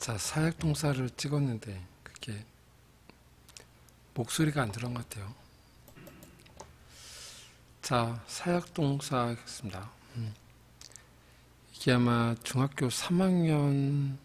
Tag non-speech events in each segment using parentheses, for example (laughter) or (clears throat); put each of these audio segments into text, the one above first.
자, 사역동사를 찍었는데 그게 목소리가 안 들어간 것 같아요. 자, 사역동사 하겠습니다. 음. 이게 아마 중학교 3학년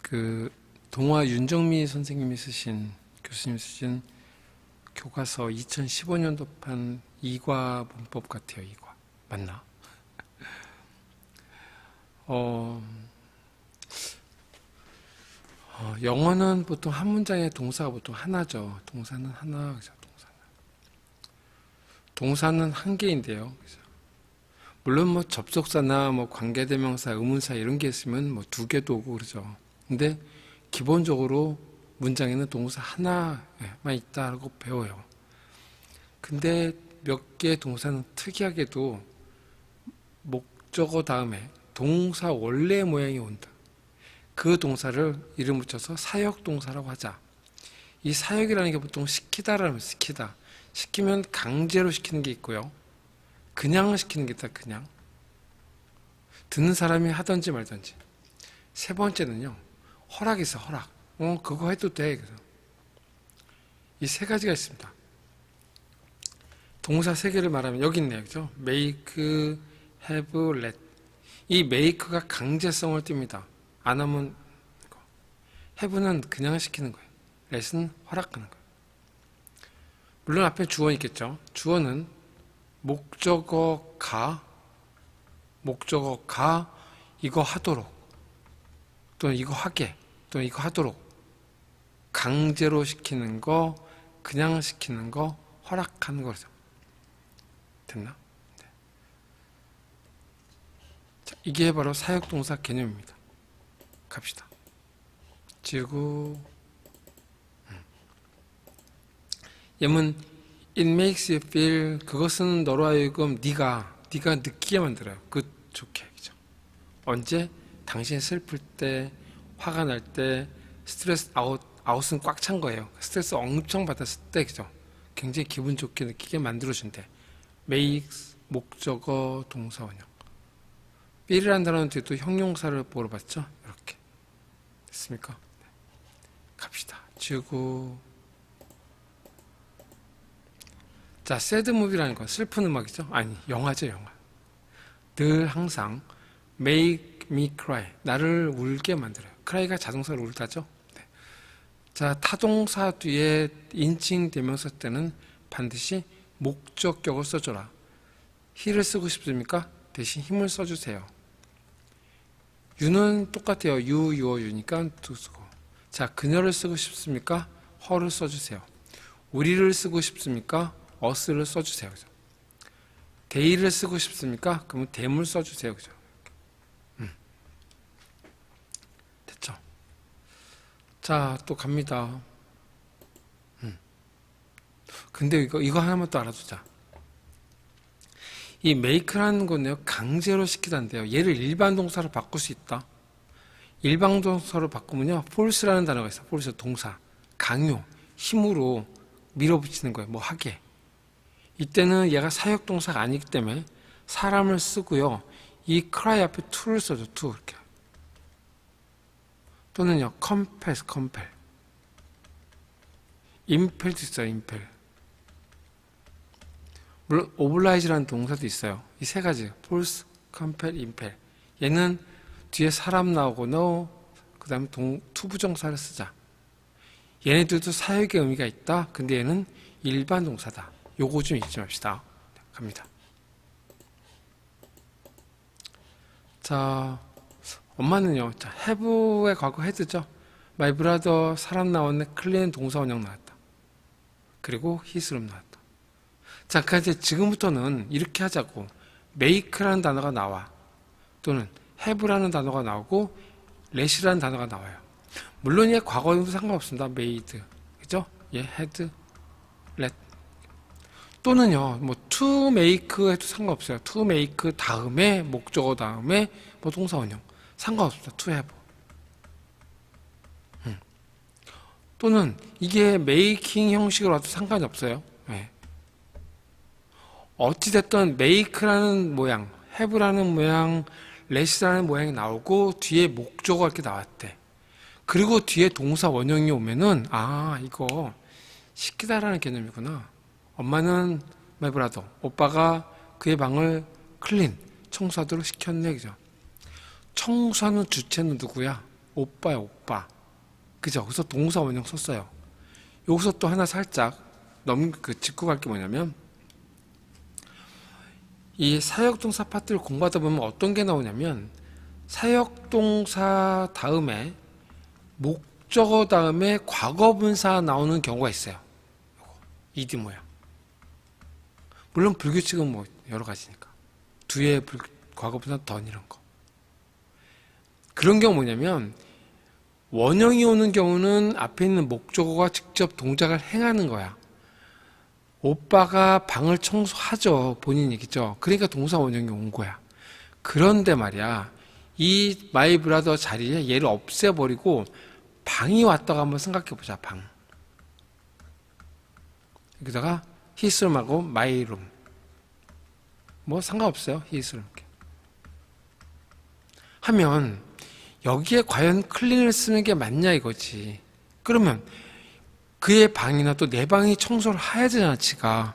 그 동화 윤정미 선생님이 쓰신 교수님이 쓰신 교과서 2015년도판 이과 문법 같아요. 이과 맞나? (laughs) 어, 어, 영어는 보통 한 문장에 동사가 보통 하나죠. 동사는 하나, 그죠? 동사는. 동사는 한 개인데요. 그죠? 물론 뭐 접속사나 뭐 관계대명사, 의문사 이런 게 있으면 뭐 두 개도 오고 그러죠. 근데 기본적으로 문장에는 동사 하나만 있다고 배워요. 근데 몇 개의 동사는 특이하게도 목적어 다음에 동사 원래 모양이 온다. 그 동사를 이름 붙여서 사역 동사라고 하자. 이 사역이라는 게 보통 시키다라는 시키다. 시키면 강제로 시키는 게 있고요. 그냥 시키는 게 있다. 그냥. 듣는 사람이 하든지 말든지. 세 번째는요. 허락이 있어. 허락. 어 그거 해도 돼. 그래서 이 세 가지가 있습니다. 동사 세 개를 말하면 여기 있네요. 그죠? make, have, let. 이 make가 강제성을 띱니다. 안 하면 have는 그냥 시키는 거예요. let은 허락하는 거예요. 물론 앞에 주어 있겠죠. 주어는 목적어 가 목적어 가 이거 하도록 또는 이거 하게 또는 이거 하도록 강제로 시키는 거 그냥 시키는 거 허락하는 거죠. 됐나? 네. 자, 이게 바로 사역동사 개념입니다. 갑시다. 지구 음. 예문 It makes you feel 그것은 너로 하여금 네가 네가 느끼게 만들어요. 그 좋게 그죠? 언제 당신이 슬플 때 화가 날 때 스트레스 아웃 아웃은 꽉 찬 거예요. 스트레스 엄청 받았을 때 그죠? 굉장히 기분 좋게 느끼게 만들어준대. makes 목적어 동사 원형. feel이라는 단어는 또 형용사를 보러 봤죠? 됐습니까? 네. 갑시다. 지구 자, 새드 무비라는 건 슬픈 음악이죠? 아니, 영화죠, 영화. 늘 항상 make me cry. 나를 울게 만들어요. cry가 자동사로 울다죠? 네. 자, 타동사 뒤에 인칭 대명사 때는 반드시 목적격을 써줘라. he를 쓰고 싶습니까? 대신 힘을 써주세요. 유는 똑같아요. you, your, you니까 두 쓰고. 자, 그녀를 쓰고 싶습니까? her를 써주세요. 우리를 쓰고 싶습니까? us를 써주세요. 그죠? they를 쓰고 싶습니까? 그러면 them을 써주세요. 그죠? 음. 됐죠? 자, 또 갑니다. 음. 근데 이거, 이거 하나만 또 알아두자. 이 make라는 건요, 강제로 시키단데요. 얘를 일반 동사로 바꿀 수 있다. 일반 동사로 바꾸면요, force라는 단어가 있어. force 동사. 강요, 힘으로 밀어붙이는 거예요. 뭐 하게. 이때는 얘가 사역 동사가 아니기 때문에 사람을 쓰고요. 이 cry 앞에 to를 써줘. to 이렇게. 또는요, compel, compel. impel도 있어요. impel. 물론 oblige라는 동사도 있어요. 이 세 가지. force, compel, impel. 얘는 뒤에 사람 나오고 no 그 다음에 동 투부정사를 쓰자. 얘네들도 사역의 의미가 있다. 근데 얘는 일반 동사다. 요거 좀 잊지 맙시다. 갑니다. 자, 엄마는요. 자, have의 과거 head죠. My brother 사람 나왔네. 클린 동사 원형 나왔다. 그리고 his로 나왔다. 자, 그 이제 지금부터는 이렇게 하자고. make라는 단어가 나와. 또는 have라는 단어가 나오고 let이라는 단어가 나와요. 물론 얘 과거에도 상관없습니다. made. 그죠? 얘 had. 또는요, 뭐, to make 해도 상관없어요. to make 다음에, 목적어 다음에, 뭐, 동사 원형. 상관없습니다. to have. 음. 또는 이게 making 형식으로 와도 상관이 없어요. 네. 어찌됐든 make라는 모양, have라는 모양, let이라는 모양이 나오고 뒤에 목적어가 이렇게 나왔대. 그리고 뒤에 동사 원형이 오면은 아 이거 시키다라는 개념이구나. 엄마는 마이브라더 오빠가 그의 방을 클린 청소하도록 시켰네 그죠? 청소하는 주체는 누구야? 오빠야 오빠. 그죠? 그래서 동사 원형 썼어요. 여기서 또 하나 살짝 넘, 그 짚고 갈 게 뭐냐면, 이 사역동사 파트를 공부하다 보면 어떤 게 나오냐면, 사역동사 다음에 목적어 다음에 과거분사 나오는 경우가 있어요. 이디 모양. 물론 불규칙은 뭐 여러 가지니까. 뒤에 불, 과거분사 던 이런 거. 그런 경우 뭐냐면, 원형이 오는 경우는 앞에 있는 목적어가 직접 동작을 행하는 거야. 오빠가 방을 청소하죠. 본인 얘기죠. 그러니까 동사 원형이 온 거야. 그런데 말이야. 이 마이 브라더 자리에 얘를 없애버리고 방이 왔다고 한번 생각해 보자. 방. 여기다가 히스룸하고 마이룸. 뭐 상관없어요. 히스룸. 하면 여기에 과연 클린을 쓰는 게 맞냐 이거지. 그러면 그의 방이나 또 내 방이 청소를 해야 되잖아, 지가.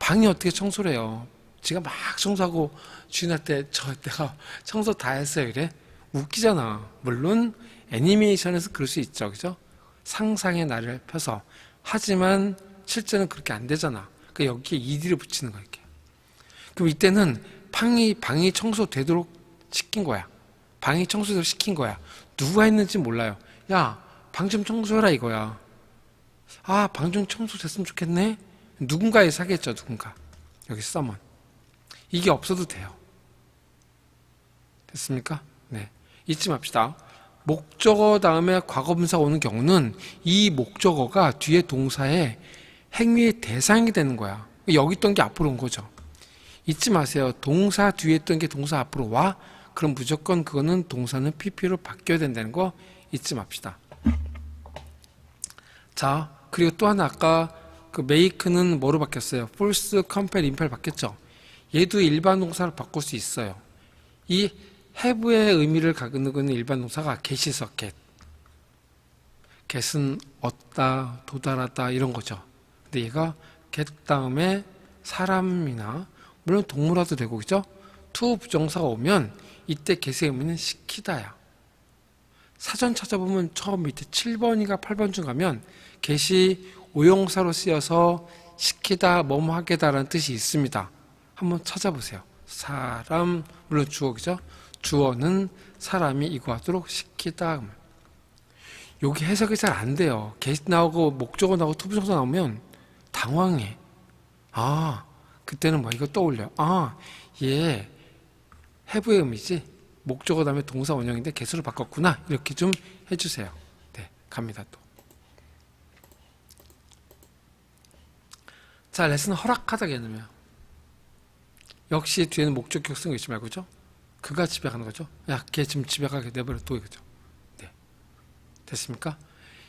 방이 어떻게 청소를 해요? 지가 막 청소하고 주인한테 저 내가 청소 다 했어요, 이래? 웃기잖아. 물론 애니메이션에서 그럴 수 있죠, 그죠? 상상의 날을 펴서. 하지만 실제는 그렇게 안 되잖아. 그 여기에 이디를 붙이는 거야, 이렇게. 그럼 이때는 방이, 방이 청소되도록 시킨 거야. 방이 청소를 시킨 거야. 누가 했는지 몰라요. 야, 방 좀 청소해라 이거야. 아, 방좀 청소 됐으면 좋겠네? 누군가에 사겠죠, 누군가. 여기 써먼. 이게 없어도 돼요. 됐습니까? 네. 잊지 맙시다. 목적어 다음에 과거분사 오는 경우는 이 목적어가 뒤에 동사의 행위의 대상이 되는 거야. 여기 있던 게 앞으로 온 거죠. 잊지 마세요. 동사 뒤에 있던 게 동사 앞으로 와. 그럼 무조건 그거는 동사는 PP로 바뀌어야 된다는 거 잊지 맙시다. 자, 그리고 또 하나 아까 그 make는 뭐로 바뀌었어요? false, compare, impel 바뀌었죠? 얘도 일반 동사로 바꿀 수 있어요. 이 have의 의미를 있는 일반 동사가 get이서 get. get은 얻다, 도달하다 이런 거죠. 근데 얘가 get 다음에 사람이나 물론 동물화도 되고 그죠? to 부정사가 오면 이때 get의 의미는 시키다야. 사전 찾아보면 처음 밑에 7번인가 8번 중 가면 get이 오용사로 쓰여서 시키다, 뭐뭐 하게다라는 뜻이 있습니다. 한번 찾아보세요. 사람, 물론 주어이죠. 주어는 사람이 이거 하도록 시키다. 여기 해석이 잘 안 돼요. get 나오고 목적어 나오고 투부정사 나오면 당황해. 아, 그때는 뭐 이거 떠올려. 아, 얘 해부의 의미지. 목적어 다음에 동사 원형인데 개수를 바꿨구나. 이렇게 좀 해주세요. 네, 갑니다 또. 자, 레슨 허락하다 개념이에요. 역시 뒤에는 목적격 쓴거 있지 말고, 죠 그가 집에 가는 거죠. 야, 걔 지금 집에 가게 내버려 둬, 이거죠. 네. 됐습니까?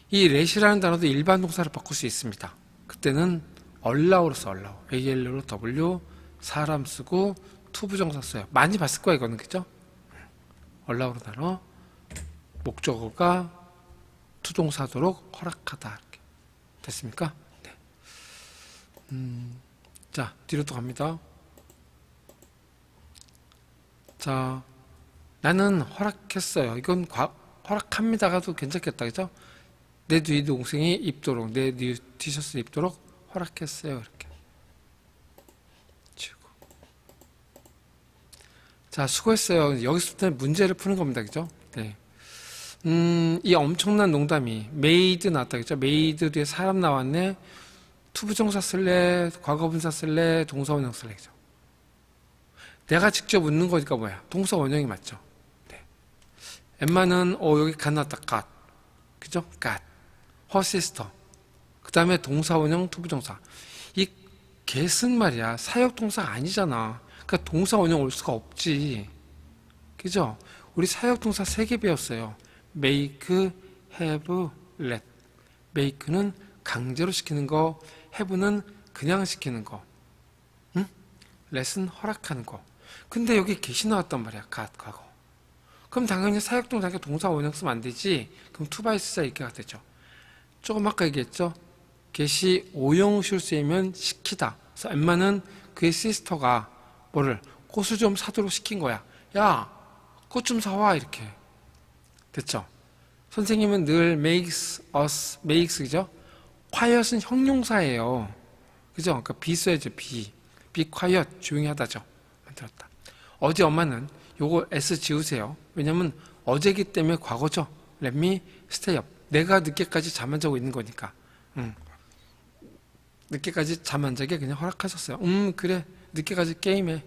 이 렛이라는 단어도 일반 동사를 바꿀 수 있습니다. 그때는 allow로 써, allow. AL로 W, 사람 쓰고, 투부정사 써요. 많이 봤을 거야, 이거는, 그죠? Allow로 단어, 목적어가 투동사도록 허락하다. 이렇게. 됐습니까? 네. 음, 자, 뒤로 또 갑니다. 자, 나는 허락했어요. 이건 과, 허락합니다가도 괜찮겠다, 그죠? 내 뒤 동생이 입도록, 내 뒤 티셔츠 입도록 허락했어요. 이렇게. 치고. 자, 수고했어요. 여기서부터 문제를 푸는 겁니다. 그죠? 네. 음, 이 엄청난 농담이 메이드 나왔다. 그죠? 메이드 뒤에 사람 나왔네. 투부정사 쓸래? 과거분사 쓸래? 동사원형 쓸래? 그죠? 내가 직접 묻는 거니까 뭐야? 동사 원형이 맞죠? 네. 엠마는 어 여기 갓 나왔다. 갓. 그죠? 갓. sister. 그 다음에 동사 원형 투부정사. 이 get은 말이야. 사역 동사가 아니잖아. 그러니까 동사 원형 올 수가 없지. 그죠? 우리 사역 동사 세 개 배웠어요. make, have, let. make는 강제로 시키는 거, have는 그냥 시키는 거. 응? let은 허락하는 거. 근데 여기 계시 나왔단 말이야. 갓 과거. 그럼 당연히 사역 동사가 동사 원형 쓰면 안 되지. 그럼 투바이 쓰자 이렇게 되죠. 조금 아까 얘기했죠. 계시 오형실 쓰이면 시키다. 그래서 엠마는 그의 시스터가 뭐를 꽃을 좀 사도록 시킨 거야. 야, 꽃 좀 사와 이렇게. 됐죠? 선생님은 늘 makes us makes 그죠? quiet은 형용사예요. 그죠? 그러니까 be 써야죠. be. be quiet 조용히 하다죠. 만들었다. 어제 엄마는 요거 s 지우세요. 왜냐면 어제기 때문에 과거죠. let me stay up. 내가 늦게까지 잠 안 자고 있는 거니까. 응. 늦게까지 잠 안 자게 그냥 허락하셨어요. 음 그래 늦게까지 게임해.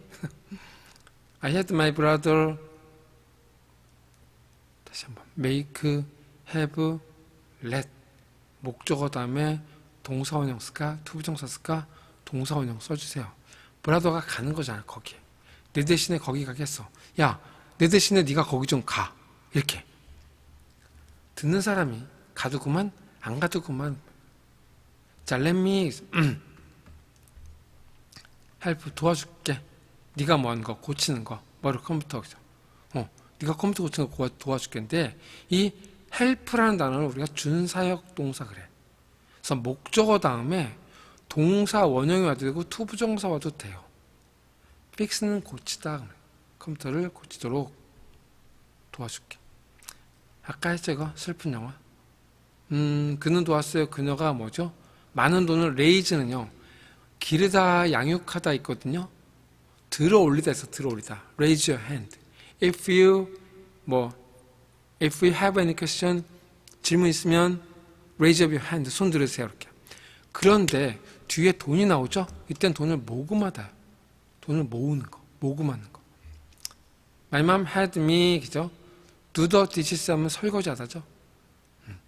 (laughs) I had my brother 다시 한번 make, have, let 목적어 다음에 동사원형 쓸까 투부정사 쓸까 동사원형 써주세요. 브라더가 가는 거잖아 거기에. 내 대신에 거기 가겠어. 야, 내 대신에 네가 거기 좀 가. 이렇게. 듣는 사람이 가도 그만 안 가도 그만. 자, let me (clears throat) 헬프 도와줄게. 네가 뭐 하는 거 고치는 거 뭐를 컴퓨터 어, 네가 컴퓨터 고치는 거 도와줄게인데 이 헬프라는 단어를 우리가 준사역 동사 그래. 그래서 목적어 다음에 동사 원형이 와도 되고 투부정사 와도 돼요. 픽스는 고치다. 컴퓨터를 고치도록 도와줄게. 아까 했죠 이거 슬픈 영화. 음, 그는 도왔어요. 그녀가 뭐죠? 많은 돈을 레이즈는요. 기르다 양육하다 있거든요. 들어 올리다 해서 들어 올리다. Raise your hand. If you 뭐 if you have any question 질문 있으면 raise up your hand. 손 들으세요. 이렇게. 그런데 뒤에 돈이 나오죠? 이땐 돈을 모금하다. 돈을 모으는 거. 모금하는 거. My mom had me 그죠? Do the dishes 하면 설거지하다죠. 음,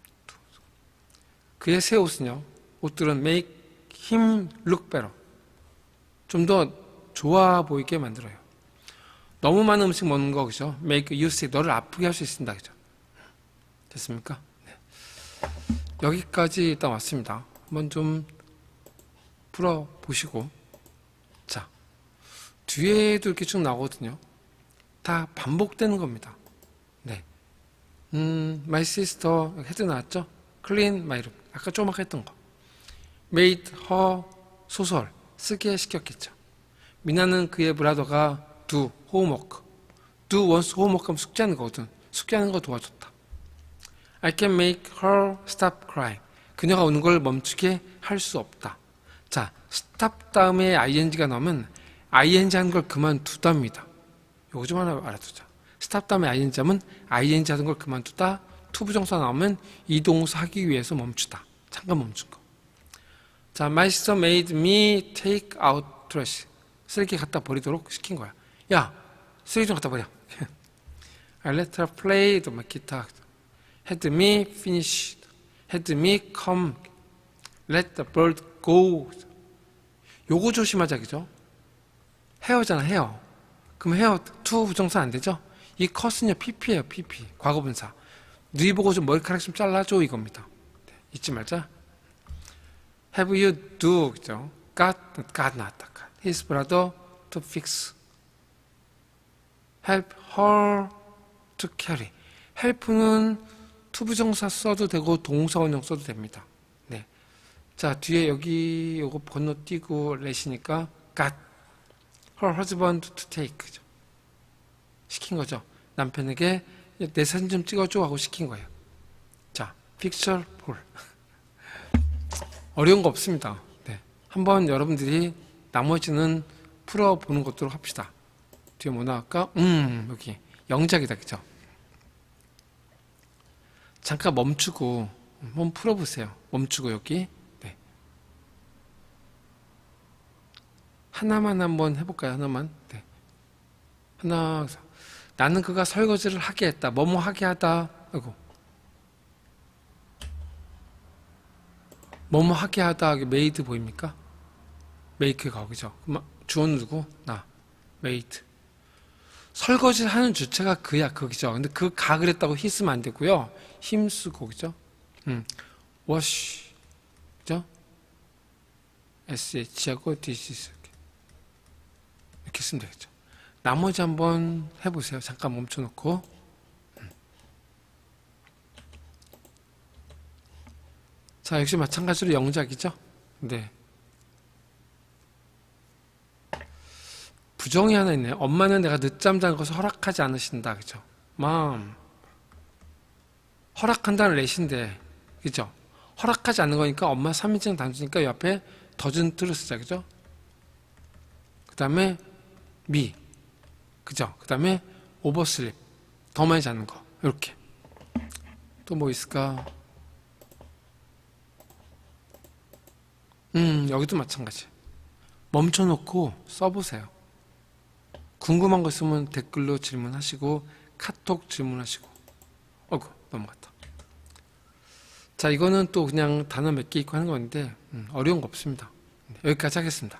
그의 새 옷은요. 옷들은 make look better. 좀더 좋아 보이게 만들어요. 너무 많은 음식 먹는 거 그죠? make you sick. 너를 아프게 할 수 있습니다. 그죠? 됐습니까? 네. 여기까지 일단 왔습니다. 한번 좀 풀어 보시고 자 뒤에도 이렇게 쭉 나오거든요. 다 반복되는 겁니다. 네. 음, my sister 헤드 나왔죠? clean my room. 아까 아까 했던 거. Made her 소설 쓰게 시켰겠죠. 미나는 그의 브라더가 do homework. do once homework 하면 숙제하는 거거든. 숙제하는 거 도와줬다. I can make her stop crying. 그녀가 우는 걸 멈추게 할 수 없다. 자, stop 다음에 ing가 나오면 ing 하는 걸 그만두답니다. 요거 좀 하나 알아두자. stop 다음에 ing 하면 ing 하는 걸 그만두다. 투부정사 나오면 이 동사 하기 위해서 멈추다. 잠깐 멈춘 거. 자, my sister made me take out trash. 쓰레기 갖다 버리도록 시킨 거야. 야, 쓰레기 좀 갖다 버려. I let her play the guitar. Had me finish. Had me come. Let the bird go. 요거 조심하자, 그죠? 헤어잖아, 헤어. 그럼 헤어 투 부정사 안 되죠? 이 컷은요, pp예요, pp. 과거분사. 누이 보고 좀 머리카락 좀 잘라줘, 이겁니다. 네, 잊지 말자. Have you do, 그죠? Got, got 나왔다. got. His brother to fix. Help her to carry. help는 투부정사 써도 되고 동사원형 써도 됩니다. 네. 자, 뒤에 여기 요거 건너뛰고 let이니까 got her husband to take. 그죠? 시킨 거죠. 남편에게 내 사진 좀 찍어줘 하고 시킨 거예요. 자, picture 볼. 어려운 거 없습니다. 네. 한번 여러분들이 나머지는 풀어보는 것도록 합시다. 뒤에 뭐 나올까? 음, 여기. 영작이다, 그죠? 잠깐 멈추고, 한번 풀어보세요. 멈추고, 여기. 네. 하나만 한번 해볼까요? 하나만. 네. 하나, 나는 그가 설거지를 하게 했다. 뭐뭐 하게 하다. 아이고. 뭐뭐 하게 하다. 메이드 보입니까? 메이크가 그죠? 그럼 주어 누구? 나. 메이드. 설거지를 하는 주체가 그야, 그죠? 근데 그 가 그랬다고 힘쓰면 안 되고요. 힘쓰고, 그죠? 음. wash. 그죠? sh하고 this. 이렇게 쓰면 되겠죠. 나머지 한번 해보세요. 잠깐 멈춰놓고. 자, 역시 마찬가지로 영작이죠. 네. 부정이 하나 있네요. 엄마는 내가 늦잠 자는 것을 허락하지 않으신다. 그죠? 마음. 허락한다는 레신데, 그죠? 허락하지 않는 거니까 엄마 3인칭 단수니까 옆에 더준 틀을 쓰자. 그죠? 그 다음에 미. 그죠? 그 다음에 오버슬립. 더 많이 자는 거. 이렇게. 또 뭐 있을까? 음, 여기도 마찬가지. 멈춰놓고 써보세요. 궁금한 거 있으면 댓글로 질문하시고, 카톡 질문하시고. 어구, 넘어갔다. 자, 이거는 또 그냥 단어 몇 개 있고 하는 건데, 음, 어려운 거 없습니다. 여기까지 하겠습니다.